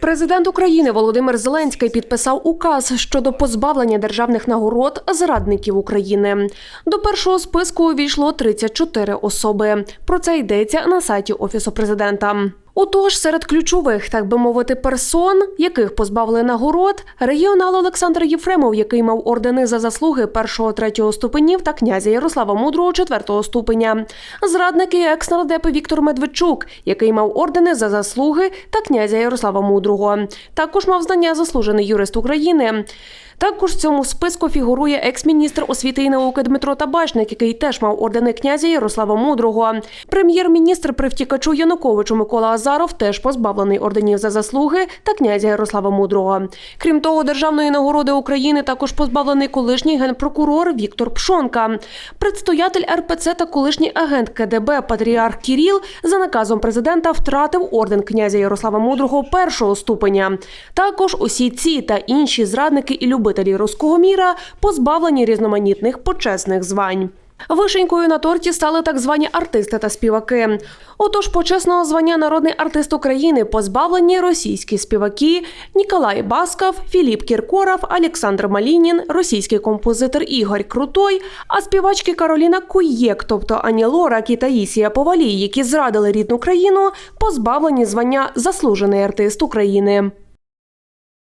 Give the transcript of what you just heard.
Президент України Володимир Зеленський підписав указ щодо позбавлення державних нагород зрадників України. До першого списку увійшло 34 особи. Про це йдеться на сайті офісу президента. Отож, серед ключових, так би мовити, персон, яких позбавили нагород, регіонал Олександр Єфремов, який мав ордени за заслуги першого третього ступенів, та князя Ярослава Мудрого четвертого ступеня. Зрадники екс-нардеп Віктор Медведчук, який мав ордени за заслуги, та князя Ярослава Мудрого. Також мав знання заслужений юрист України. Також в цьому списку фігурує екс-міністр освіти і науки Дмитро Табачник, який теж мав ордени князя Ярослава Мудрого. Прем'єр-міністр при втікачу Януковичу Микола Азаров теж позбавлений орденів за заслуги та князя Ярослава Мудрого. Крім того, державної нагороди України також позбавлений колишній генпрокурор Віктор Пшонка. Предстоятель РПЦ та колишній агент КДБ Патріарх Кіріл за наказом президента втратив орден князя Ярослава Мудрого першого ступеня. Також усі ці та інші зрадники і любителі руського міра позбавлені різноманітних почесних звань. Вишенькою на торті стали так звані артисти та співаки. Отож, почесного звання народний артист України позбавлені російські співаки Ніколай Басков, Філіп Кіркоров, Олександр Малінін, російський композитор Ігор Крутой, а співачки Кароліна Куєк, тобто Ані Лорак і Таїсія Повалій, які зрадили рідну країну, позбавлені звання заслужений артист України.